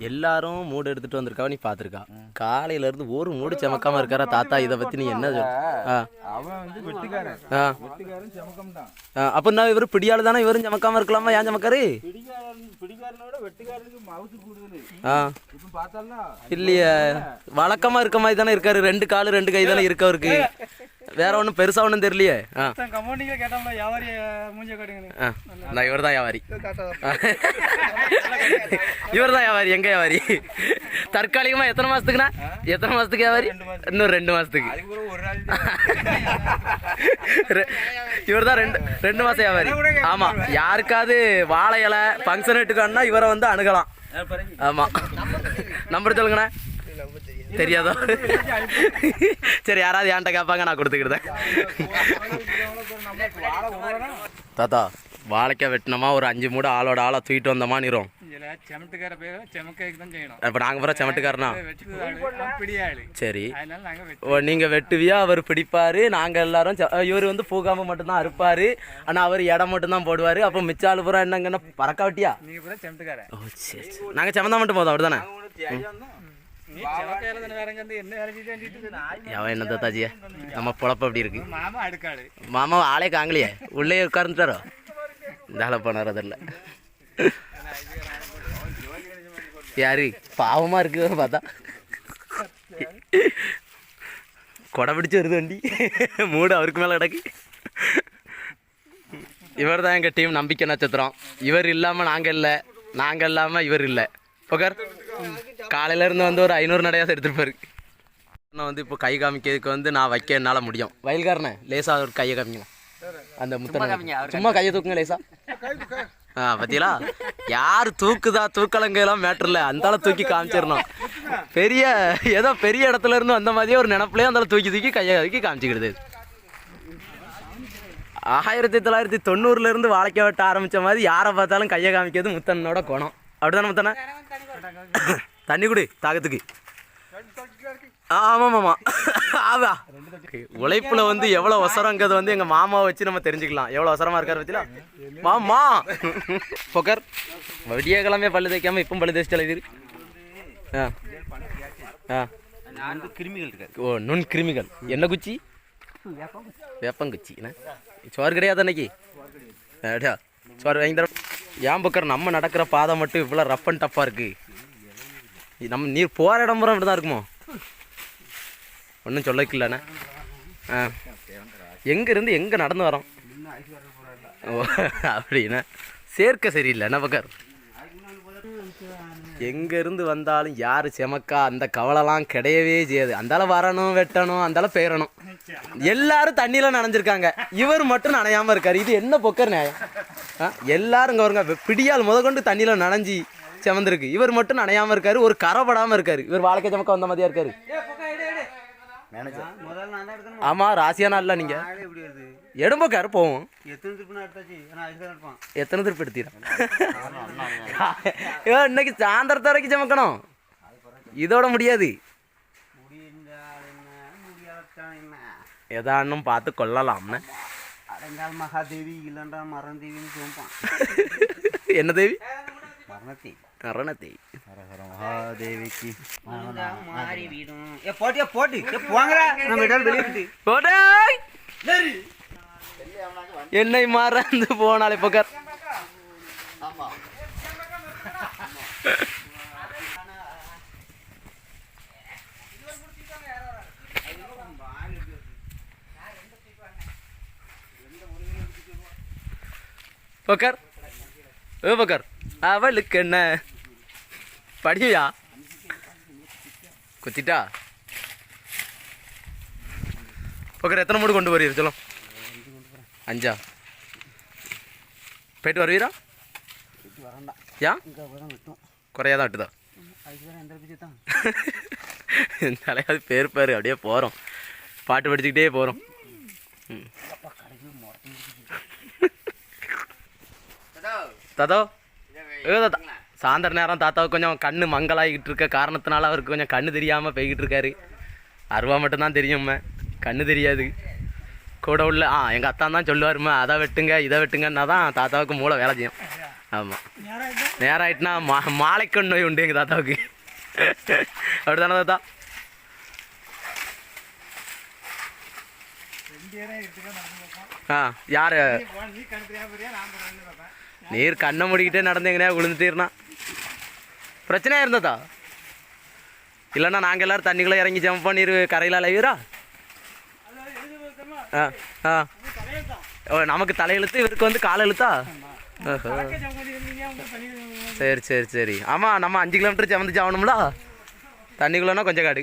எல்லாரும் மூடு எடுத்துட்டு வந்திருக்கா நீ பாத்திருக்கா. காலையில இருந்து ஒரு மூடு செமக்காம இருக்காரா தாத்தா இதை பத்தி நீ என்ன அப்ப நான் இவர் பிடியாள் தானே இவரும் செமக்காம இருக்கலாமா ஏன் செமக்காரு? இல்லையே. வழக்கமா இருக்க மாதிரி தானே இருக்காரு ரெண்டு காலு ரெண்டு கை தானே இருக்கு அவருக்கு வேற ஒன்றும் பெருசா ஒன்றும் தெரியலையே. ஆ. கமௌண்டிங்ல கேட்டோம்ல வியாபாரி மூஞ்ச காட்டுங்க நான் இவர் தான் வியாபாரி. இவர் தான். வியாபாரி. எங்க வியாபாரி? தற்காலிகமா எத்தனை மாசத்துக்குண்ணா? எத்தனை மாசத்துக்கு வியாபாரி? இன்னும் ரெண்டு நாள் இவர் தான் ரெண்டு ரெண்டு மாசம் வியாபாரி. ஆமா. யாருக்காவது வாழை இலை ஃபங்க்ஷன் எடுத்துக்கணும்னா இவரை வந்து அணுகலாம். ஆமா. நம்பர் சொல்லுங்கண்ணா. தெரியாதோ? சரி யாராவது என்கிட்ட கேட்பாங்க நான் கொடுத்துக்கிட்டேன். தாத்தா வாழைக்காய் வெட்டினோமா? ஒரு அஞ்சு மூடு ஆளோட ஆளை தூக்கிட்டு வந்தோமா நிறோம் இப்போ நாங்கள் பூரா செமட்டுக்காரனா? சரி. அதனால நாங்க வெட்டு ஓ நீங்க வெட்டுவியா? அவர் பிடிப்பாரு. நாங்க எல்லாரும் இவர் வந்து பூகாம மட்டும்தான் அறுப்பாரு. ஆனா அவர் இடம் மட்டும்தான் போடுவாரு. அப்போ மிச்ச ஆளு பூரா என்னங்கன்னா பறக்க வெட்டியா? நீங்க பூரா செமட்டுக்கார ஓ சரி சரி. நாங்க செமந்தா மட்டும் போதும் செமக்கையில தானே. அவன் என்ன தாத்தாஜியா நம்ம பொழப்பு அப்படி இருக்கு? மாமா ஆளே காங்கலையே. உள்ளே உட்கார்ந்துட்டாரோ? இந்தால போனார் அதில் யாரு? பாவமா இருக்கு பார்த்தா. கொடை பிடிச்சு வருது வண்டி. மூடு அவருக்கு மேலே கிடக்கு. இவர் தான் எங்கள் டீம் நம்பிக்கை நட்சத்திரம் இவர் இல்லாமல் நாங்கள் இல்லை. நாங்கள் இல்லாமல் இவர் இல்லை. புகர்? காலையில இருந்து வந்து ஒரு ஐநூறு நடையாக எடுத்துருப்பாரு. நான் வந்து இப்போ கை காமிக்கிறதுக்கு வந்து நான் வைக்க என்னால் முடியும். வயல்காரனே லேசா ஒரு கையை காமிக்கலாம் அந்த முத்தனை சும்மா கையை தூக்குங்க லேசா. ஆ பத்தியலா யார் தூக்குதா தூக்கலங்கெல்லாம் மேட்டர்ல அந்தால தூக்கி காமிச்சிடணும். பெரிய ஏதோ பெரிய இடத்துல இருந்து வந்த மாதிரியே ஒரு நினப்புலயே அந்தால தூக்கி தூக்கி கையை தூக்கி காமிச்சிக்கிடுது. ஆயிரத்தி தொள்ளாயிரத்தி தொண்ணூறுல இருந்து வாழைக்க வெட்ட ஆரம்பிச்ச மாதிரி யாரை பார்த்தாலும் கையை காமிக்கிறது முத்தனோட குணம். அப்படிதானே தானே தண்ணி குடி தாகத்துக்கு. ஆமாம் ஆமாம் ஆவா. உழைப்பில் வந்து எவ்வளோ ஒசரங்கிறது வந்து எங்கள் மாமாவை வச்சு நம்ம தெரிஞ்சுக்கலாம். எவ்வளோ ஒசரமாக இருக்காரு பத்தியா? மாமா. பொக்கர் விடிய கிழமையே பல்லு தைக்காமல் இப்போ பல்லு தேய்ச்சி இது ஆ. ஆ. கிருமிகள் ஓ நுண் கிருமிகள். என்ன குச்சி? வேப்பங்குச்சி. என்ன? சோறு கிடையாது அன்னைக்கு அடா சோறு வாங்கி தர ஏன் பக்கர் நம்ம நடக்கிற பாதை மட்டும் இவ்வளோ ரஃப் அண்ட் டஃப்பாக இருக்குது நம்ம நீர் போகிற இடம் பூரா இப்படி தான் இருக்குமோ ஒன்றும் சொல்லக்கில்லண்ணே ஆ. எங்கேருந்து எங்கே நடந்து வரோம்? ஓ அப்படின்னா சேர்க்க சரியில்லை என்ன பக்கர். எங்கேருந்து வந்தாலும் யார் செமக்கா அந்த கவலைலாம் கிடையவே செய்யாது. அந்தால வரணும் வெட்டணும் அந்தால பெயரணும் எல்லாரும் தண்ணியில் நனைஞ்சிருக்காங்க. இவர் மட்டும் நனையாமல் இருக்கார். இது என்ன பொக்கர் நியாயம்? எல்லாரும் இங்கே வருங்க. பிடியால் முத கொண்டு தண்ணியில் நனைஞ்சி செமந்திருக்கு இவர் மட்டும் நனையாம இருக்காரு ஒரு கரைப்படாம இருக்காரு. இவர் வாழ்க்கை செமக்க வந்த மாதிரியா இருக்காரு. முதல்ல நான் தான் எடுக்கணும் ஆமா ராசியான இல்ல நீங்க. ஆளே எப்படி வருது? எடும்போக்காரு போவோம். எத்தனை திருப்பி எடுத்தீரா? இன்னைக்கு சாயந்தரத்து வரைக்கும் சமைக்கணும். இதோட முடியாது. எதானும் பார்த்து கொள்ளலாம்னு. அடங்கால் மகாதேவி இல்லைன்றா மரணதேவின்னு சொல்லுவான் என்ன தேவி மரணத்தேவி அரண தேவி ஹரஹர மகாதேவிக்கு மாறி வீடும் ஏ போட்டியா போட்டு ஏ போங்கடா நம்ம இடம் வெளியிட்டு போடாய்! என்னை மறந்து போனாலே பொக்கர் உக்கார். ஏ பொக்கர் அவளுக்கு என்ன? படியா? குத்திட்டா? உக்கார் எத்தனை மூடு கொண்டு வருவீர் சொல்லும். அஞ்சா? போயிட்டு வருவீரா? யா? ஏன் தான் குறையாதான் விட்டுதா. தலையாவது பேர் பேர் அப்படியே போகிறோம் பாட்டு படிச்சுக்கிட்டே போகிறோம் ம். தாத்தா. ஏ தாத்தா. சாயந்தர நேரம் தாத்தாவுக்கு கொஞ்சம் கண்ணு மங்கலாகிட்டு இருக்க காரணத்தினால அவருக்கு கொஞ்சம் கண்ணு தெரியாமல் போய்கிட்டு இருக்காரு அருவா மட்டும்தான் தெரியும்மா. கண்ணு தெரியாது. கூட உள்ள ஆ எங்கள் அத்தான் தான் சொல்லுவாருமா அதை வெட்டுங்க இதை வெட்டுங்கன்னா தான் தாத்தாவுக்கு மூளை வேலை செய்யும். ஆமாம் நேரம் ஆயிட்டுனா மா மாலைக்கண் நோய் உண்டு எங்கள் தாத்தாவுக்கு. அப்படிதானே தாத்தா? ஆ யார்? நீர் கண்ணை மூடிக்கிட்டே நடந்து எங்கனையா விழுந்துட்டீர்னா. பிரச்சனையா இருந்ததா? இல்லைன்னா நாங்கள் எல்லாரும் தண்ணிக்குள்ளே இறங்கி ஜம்ப் பண்ணி கரையில் அலைவீரா ஆ ஆ. ஓ நமக்கு தலையெழுத்து இவருக்கு வந்து கால் எழுத்தா? சரி சரி சரி. ஆமாம் நம்ம அஞ்சு கிலோமீட்டர் சமந்து சாகணும்ல தண்ணிக்குள்ளனா கொஞ்சம் காடு.